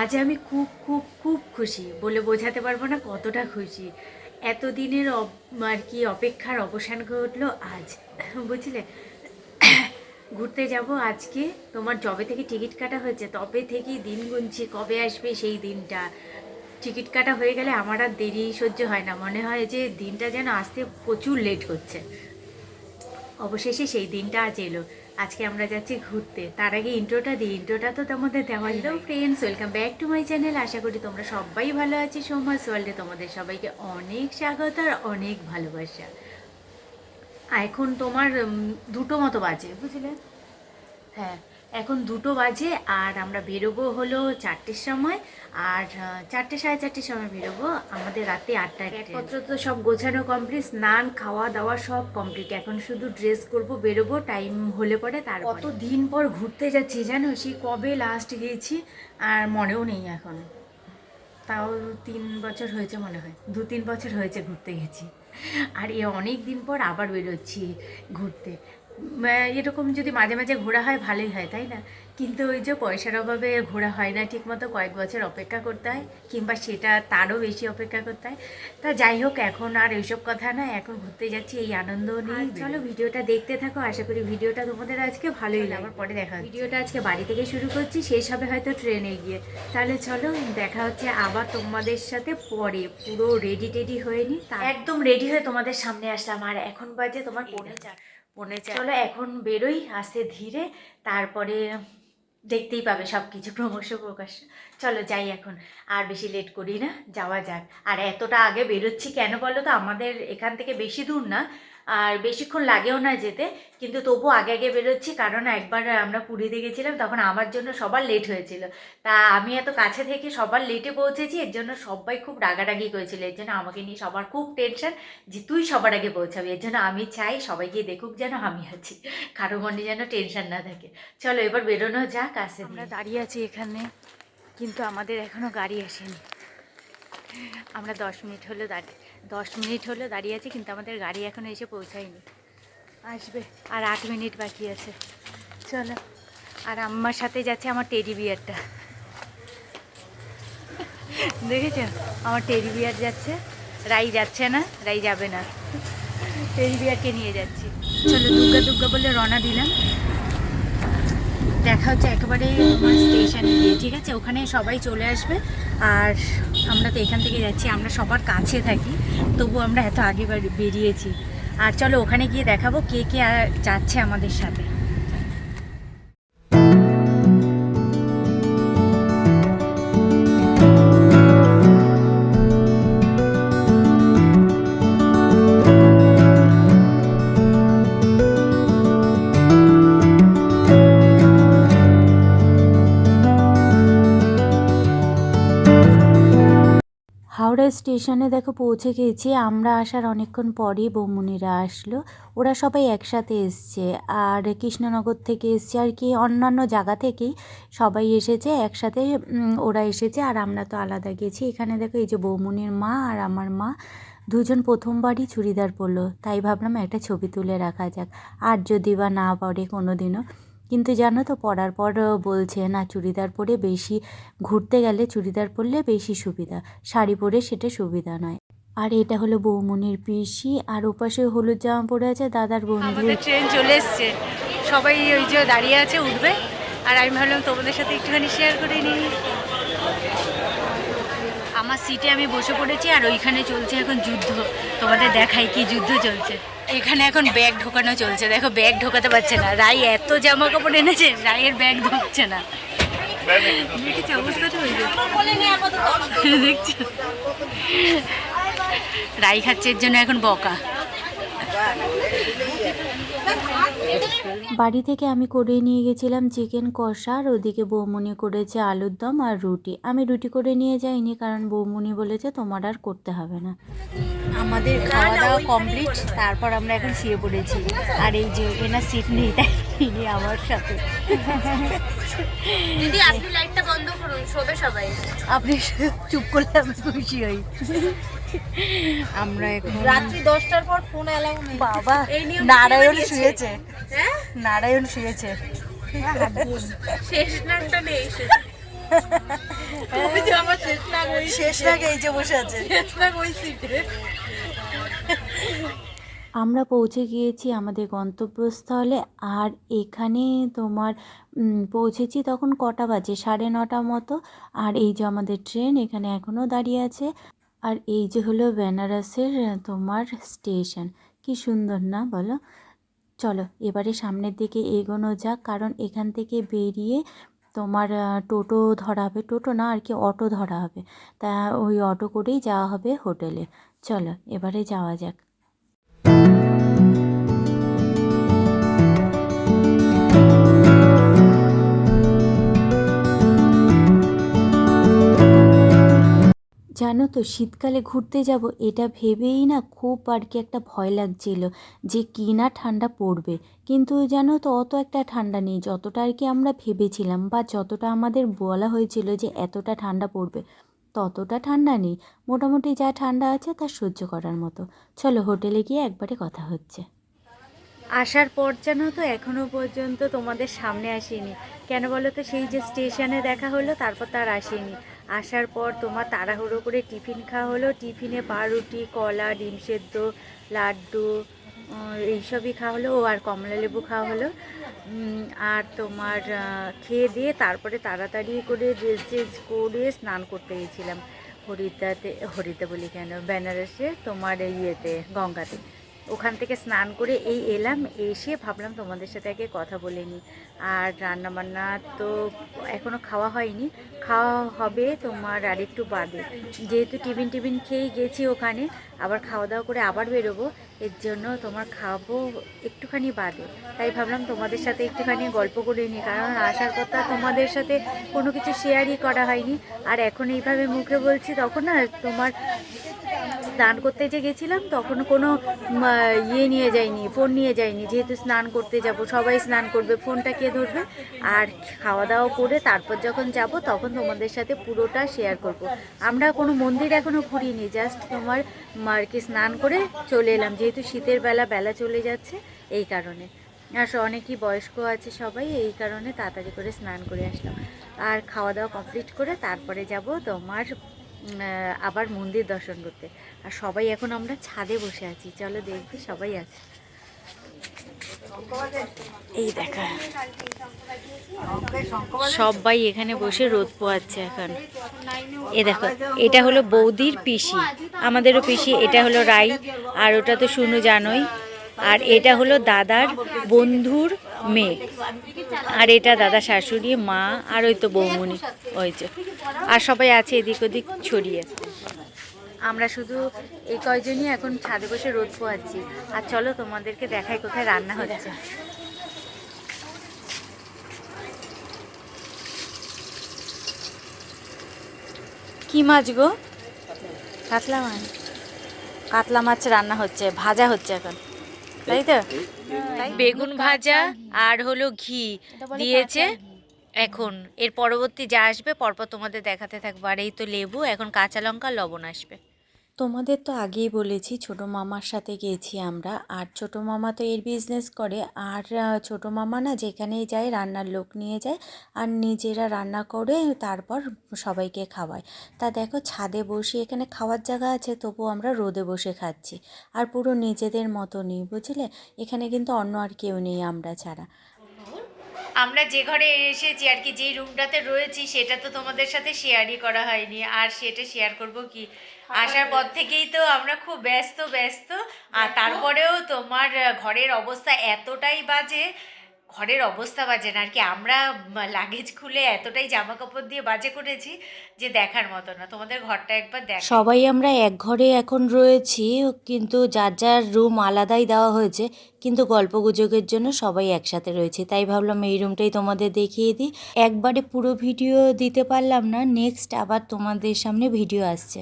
আজ আমি খুব খুব খুব খুশি বলে বোঝাতে পারব না কতটা খুশি। এতদিনের আর কি অপেক্ষার অবসান ঘটলো আজ। বুঝলে? ঘুরতে যাব আজকে। তোমার জবে থেকে টিকিট কাটা হয়েছে, তবে থেকেই দিন গুনছি, কবে আসবে সেই দিনটা। টিকিট কাটা হয়ে গেলে আমার আর দেরি সহ্য হয় না। মনে হয় যে দিনটা যেন আসতে প্রচুর লেট হচ্ছে। অবশেষে সেই দিনটা আজ এলো। আজকে আমরা যাচ্ছি ঘুরতে। তার আগে ইন্ট্রোটা দিই। ইন্ট্রোটা তো তোমাদের দেওয়া হলো friends welcome back to my channel আশা করি তোমরা সবাই ভালো আছি। সোমাস ওয়ার্ল্ডে তোমাদের সবাইকে অনেক স্বাগত আর অনেক ভালোবাসা। এখন তোমার দুটো মতো বাজে বুঝলে? হ্যাঁ। এখন দুটো বাজে আর আমরা বেরোবো হলো চারটের সময় আর চারটে সাড়ে চারটের সময় বেরোবো আমাদের রাতে আটটায় একপত্র তো সব গোছানো কমপ্লিট স্নান খাওয়া দাওয়া সব কমপ্লিট এখন শুধু ড্রেস করব বেরোবো টাইম হলে পরে তার কত দিন পর ঘুরতে যাচ্ছি জানো? সেই কবে লাস্ট গিয়েছি আর মনেও নেই এখন। তাও তিন বছর হয়েছে মনে হয় দু তিন বছর হয়েছে ঘুরতে গেছি। আর এ অনেক দিন পর আবার বেরোচ্ছি ঘুরতে। এরকম যদি মাঝে মাঝে ঘোরা হয় ভালোই হয় তাই না? কিন্তু ওই যে পয়সার অভাবে ঘোরা হয় না ঠিকমতো কয়েক বছর অপেক্ষা করতে হয় কিংবা সেটা তারও বেশি অপেক্ষা করতে হয়। তা যাই হোক এখন আর এইসব কথা না এখন ঘুরতে যাচ্ছি এই আনন্দ নিয়ে চলো ভিডিওটা দেখতে থাকো আশা করি ভিডিওটা তোমাদের আজকে ভালোই লাগে। আবার পরে দেখা ভিডিওটা আজকে বাড়ি থেকে শুরু করছি শেষ হবে হয়তো ট্রেনে গিয়ে। তাহলে চলো দেখা হচ্ছে আবার তোমাদের সাথে পরে। পুরো রেডি টেডি হয়ে নি একদম রেডি হয়ে তোমাদের সামনে আসলাম আর এখন বাজে তোমার পৌনে চার পৌনে চলো এখন বেরোই, আস্তে ধীরে, তারপরে দেখতেই পাবে সব কিছু ক্রমশ প্রকাশ। চলো যাই এখন, আর বেশি লেট করি না, যাওয়া যাক। আর এতটা আগে বেরোচ্ছি কেন বলো তো? আমাদের এখান থেকে বেশি দূর না আর বেশিক্ষণ লাগেও না যেতে, কিন্তু তবু আগে আগে বেরোচ্ছি, কারণ একবার আমরা পুরীতে গেছিলাম, তখন আমার জন্য সবার লেট হয়েছিল। তা আমি এত কাছে থেকে সবার লেটে পৌঁছেছি, এর জন্য সবাই খুব রাগারাগি করেছিল, এর জন্য আমাকে নিয়ে সবার খুব টেনশন যে তুই সবার আগে পৌঁছাবি, এর জন্য আমি চাই সবাই গিয়ে দেখুক যেন আমি আছি, কারও মনে যেন টেনশন না থাকে। চলো এবার বেরোনো যাক আসে আমরা দাঁড়িয়ে আছি এখানে, কিন্তু আমাদের এখনও গাড়ি আসেনি। আমরা দশ মিনিট হলো দাঁড়িয়ে। দশ মিনিট হলো দাঁড়িয়ে আছি, কিন্তু আমাদের গাড়ি এখনও এসে পৌঁছায়নি। আসবে, আর আট মিনিট বাকি আছে। চলো, আর আমার সাথে যাচ্ছে আমার টেডি বিয়ারটা দেখেছ আমার টেডি বিয়ার যাচ্ছে, রাই যাচ্ছে না, রাই যাবে না। টেডি বিয়ারকে নিয়ে যাচ্ছি। চলো, দুর্গা দুর্গা বলে রওনা দিলাম। দেখা হচ্ছে একেবারে আমার স্টেশনে গিয়ে, ঠিক আছে? ওখানে সবাই চলে আসবে। আর আমরা তো এখান থেকে যাচ্ছি, আমরা সবার কাছে থাকি। তবু আমরা এত আগে বেরিয়েছি। আর চলো ওখানে গিয়ে দেখাবো কে কে যাচ্ছে আমাদের সাথে। হাওড়া স্টেশনে দেখো পৌঁছে গেছি। আমরা আসার অনেকক্ষণ পরেই বৌমুনিরা আসলো। ওরা সবাই একসাথে এসছে। আর কৃষ্ণনগর থেকে এসছে আর কি, অন্যান্য জায়গা থেকেই সবাই এসেছে, একসাথে ওরা এসেছে আর আমরা তো আলাদা গেছি। এখানে দেখো এই যে বৌমুনির মা আর আমার মা, দুজন প্রথমবারই চুড়িদার পরলো। তাই ভাবলাম একটা ছবি তুলে রাখা যাক। আর যদি বা না পড়ে কোনো দিনও কিন্তু জানো তো পরার পর বলছে না চুড়িদার পরে বেশি ঘুরতে গেলে চুড়িদার পরলে বেশি সুবিধা। শাড়ি পরে সেটা সুবিধা নয়। আর এটা হলো বৌমনির পিসি আর ওপাশে হলুদ জামা পরে আছে দাদার বন্ধু ট্রেন চলে এসছে। সবাই ওই যে দাঁড়িয়ে আছে উঠবে। আর আমি ভাবলাম তোমাদের সাথে একটুখানি শেয়ার করে নিই। আমার সিটে আমি বসে পড়েছি আর ওইখানে চলছে এখন যুদ্ধ। তোমাদের দেখাই কি যুদ্ধ চলছে। এখানে এখন ব্যাগ ঢোকানো চলছে। দেখো ব্যাগ ঢোকাতে পারছে না। রাই এত জামা কাপড় এনেছে রায়ের ব্যাগ ঢুকছে না। দেখেছি? রাই খাচ্ছে এর জন্য এখন বকা। বাড়ি থেকে আমি করে নিয়ে গেছিলাম চিকেন কষা, আর ওদিকে বৌমনি করেছে আলুর দম আর রুটি। আমি রুটি করে নিয়ে যাইনি কারণ বৌমনি বলেছে তোমার আর করতে হবে না। আমাদের খাওয়া দাওয়া কমপ্লিট, তারপর আমরা এখন শুয়ে পড়েছি। আর এই যে এনার সিট নেই, তাই ইনি আমার সাথে। দিদি আপনি লাইটটা বন্ধ করুন শোবে সবাই। আপনি চুপ করলে আমি খুশি হই। আমরা এখন রাত্রি দশটার পর ফোন অ্যালাউ নেই। বাবা নারায়ণ শুয়েছে। হ্যাঁ? নারায়ণ শুয়েছে। শেষ নামটা নেই শেষ। নাগ এই যে বসে আছে। আমরা পৌঁছে গিয়েছি আমাদের গন্তব্যস্থলে আর এখানে তোমার পৌঁছেছি তখন কটা বাজে? সাড়ে নটা মতো। আর এই যে আমাদের ট্রেন এখানে এখনও দাঁড়িয়ে আছে। আর এই যে হলো বেনারসের তোমার স্টেশন। কি সুন্দর না বলো? চলো এবারে সামনের দিকে এগোনো যাক। কারণ এখান থেকে বেরিয়ে তোমার টোটো ধরা হবে। টোটো না, আর কি অটো ধরা হবে। তা ওই অটো করেই যাওয়া হবে হোটেলে। চলো এবারে যাওয়া যাক। জানো তো শীতকালে ঘুরতে যাব এটা ভেবেই না খুব আর কি একটা ভয় লাগছিল যে কি না ঠান্ডা পড়বে। কিন্তু জানো তো অত একটা ঠান্ডা নেই যতটা আর কি আমরা ভেবেছিলাম বা যতটা আমাদের বলা হয়েছিল যে এতটা ঠান্ডা পড়বে ততটা ঠান্ডা নেই। মোটামুটি যা ঠান্ডা আছে তা সহ্য করার মতো। চলো হোটেলে গিয়ে একবারে কথা হচ্ছে। আসার পর যেন তো এখনও পর্যন্ত তোমাদের সামনে আসেনি। কেন বলো তো সেই যে স্টেশনে দেখা হলো তারপর তার আসেনি। আসার পর তোমার তাড়াহুড়ো করে টিফিন খাওয়া হলো। টিফিনে পাউরুটি, কলা, ডিম সেদ্ধ, লাড্ডু এইসবই খাওয়া হলো। ও আর কমলা লেবু খাওয়া হলো। আর তোমার খেয়ে দিয়ে তারপরে তাড়াতাড়ি করে ড্রেস চেঞ্জ করে স্নান করতে গেছিলাম। হরিদ্বাতে হরিদ্বার বলি কেন? বেনারসে তোমার ইয়েতে, গঙ্গাতে। ওখান থেকে স্নান করে এই এলাম, এসে ভাবলাম তোমাদের সাথে আগে কথা বলে নিই। আর রান্নাবান্না তো এখনও খাওয়া হয়নি। খাওয়া হবে তোমার আর একটু বাদে। যেহেতু টিফিন টিফিন খেয়েই গেছি ওখানে, আবার খাওয়া দাওয়া করে আবার বেরোবো, এর জন্য তোমার খাব একটুখানি বাদে। তাই ভাবলাম তোমাদের সাথে একটুখানি গল্প করে নিই, কারণ আসার কথা তোমাদের সাথে কোনো কিছু শেয়ারই করা হয়নি। আর এখন এইভাবে মুখে বলছি, তখন না তোমার স্নান করতে যে গেছিলাম তখন কোনো ইয়ে নিয়ে যাইনি ফোন নিয়ে যাইনি যেহেতু স্নান করতে যাব সবাই স্নান করবে ফোনটা কে ধরবে? আর খাওয়া দাওয়া করে তারপর যখন যাব তখন তোমাদের সাথে পুরোটা শেয়ার করব। আমরা কোনো মন্দির এখনও ঘুরিনি জাস্ট তোমার উম, আর কি স্নান করে চলে এলাম। যেহেতু শীতের বেলা বেলা চলে যাচ্ছে এই কারণে। আর অনেকই বয়স্ক আছে সবাই এই কারণে তাড়াতাড়ি করে স্নান করে আসলাম। আর খাওয়া দাওয়া কমপ্লিট করে তারপরে যাব তোমার আবার মন্দির দর্শন করতে। আর সবাই এখন আমরা ছাদে বসে আছি। চলো দেখবি সবাই আছে। এই দেখা। সবাই এখানে বসে রোদ পোয়াচ্ছে এখন। এ দেখো, এটা হলো বৌদির পিসি। আমাদেরও পিসি, এটা হলো রাই, আর ওটা তো শুনু জানোই। আর এটা হলো দাদার বন্ধুর মেয়ে। আর এটা দাদা শাশুড়ি, মা, আর ওই তো বৌমনি। ওই যে। আর সবাই আছে এদিক ওদিক ছড়িয়ে। আমরা শুধু এই কয়জনই এখন ছাদে বসে রোদ পোয়াচ্ছি আর চলো তোমাদেরকে দেখাই কোথায় রান্না হচ্ছে। কি মাছ গো? কাতলা মাছ। কাতলা মাছ রান্না হচ্ছে ভাজা হচ্ছে এখন। তাই তো? বেগুন ভাজা আর হলো ঘি। দিয়েছে এখন, এর পরবর্তী যা আসবে, পরপর তোমাদের দেখাতে থাকব। আর এই তো লেবু, এখন কাঁচা লঙ্কা, লবণ আসবে। তোমাদের তো আগেই বলেছি, ছোট মামার সাথে গেছি আমরা। আর ছোট মামা তো এর বিজনেস করে। আর ছোট মামা না যেখানেই যায়, রান্নার লোক নিয়ে যায়। আর নিজেরা রান্না করে, তারপর সবাইকে খাওয়ায়। তা দেখো, ছাদে বসে এখানে খাওয়ার জায়গা আছে তবু আমরা রোদে বসে খাচ্ছি। আর পুরো নিজেদের মতনই, বুঝলে? এখানে কিন্তু অন্য আর কেউ নেই আমরা ছাড়া। আমরা যে ঘরে এসেছি আর কি যে রুমটাতে রয়েছি সেটা তো তোমাদের সাথে শেয়ারই করা হয়নি। আর সেটা শেয়ার করব কি? আসার পর থেকেই তো আমরা খুব ব্যস্ত ব্যস্ত। আর তারপরেও তোমার ঘরের অবস্থা এতটাই বাজে ঘরের অবস্থা বাজে না। আর কি আমরা লাগেজ খুলে এতটাই জামা কাপড় দিয়ে বাজে করেছি যে দেখার মতো না। তোমাদের ঘরটা একবার দেখ। সবাই আমরা এক ঘরে এখন রয়েছি, কিন্তু যার যার রুম আলাদাই দেওয়া হয়েছে, কিন্তু গল্প গুজবের জন্য সবাই একসাথে রয়েছে। তাই ভাবলাম এই রুমটাই তোমাদের দেখিয়ে দিই। একবারে পুরো ভিডিও দিতে পারলাম না নেক্সট আবার তোমাদের সামনে ভিডিও আসছে।